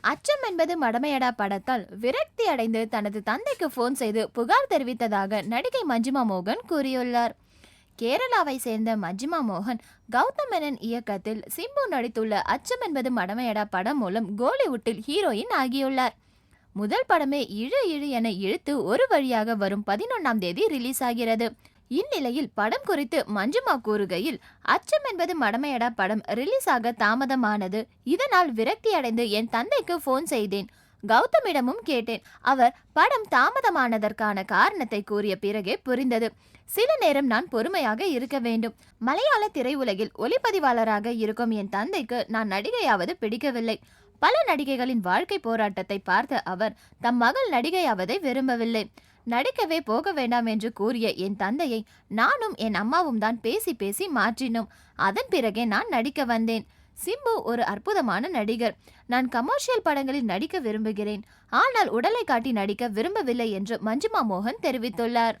அச்சம் என்பது மடமையடா படத்தால் விரக்தி அடைந்து தனது தந்தைக்கு போன் செய்து புகார் தெரிவித்ததாக நடிகை மஞ்சிமா மோகன் கூறியுள்ளார். கேரளாவை சேர்ந்த மஜ்ஜிமா மோகன் கௌதம் மேனன் இயக்கத்தில் சிம்பு நடித்துள்ள அச்சம் என்பது மடமையடா படம் மூலம் கோலிவுட்டில் ஹீரோயின் ஆகியுள்ளார். முதல் படமே இழு இழு என இழுத்து ஒரு வழியாக வரும் பதினொன்றாம் தேதி ரிலீஸ் ஆகிறது. இந்நிலையில் படம் குறித்து மஞ்சுமா கூறுகையில் அச்சம் என்பது மடமையடா படம் ரிலீஸ் ஆக தாமதமானது. இதனால் விரக்தி அடைந்து என் தந்தைக்கு போன் செய்தேன். கௌதமிடமும் கேட்டேன். அவர் படம் தாமதமானதற்கான காரணத்தை கூறிய பிறகே புரிந்தது. சில நேரம் நான் பொறுமையாக இருக்க வேண்டும். மலையாள திரையுலகில் ஒளிப்பதிவாளராக இருக்கும் என் தந்தைக்கு நான் நடிகையாவது பிடிக்கவில்லை. பல நடிகைகளின் வாழ்க்கை போராட்டத்தை பார்த்த அவர் தம் மகள் நடிகையாவதை விரும்பவில்லை. நடிக்கவே போக வேண்டாம் என்று கூறிய என் தந்தையை நானும் என் அம்மாவும் தான் பேசி பேசி மாற்றினோம். அதன் பிறகே நான் நடிக்க வந்தேன். சிம்பு ஒரு அற்புதமான நடிகர். நான் கமர்ஷியல் படங்களில் நடிக்க விரும்புகிறேன். ஆனால் உடலை காட்டி நடிக்க விரும்பவில்லை என்று மஞ்சுமா மோகன் தெரிவித்துள்ளார்.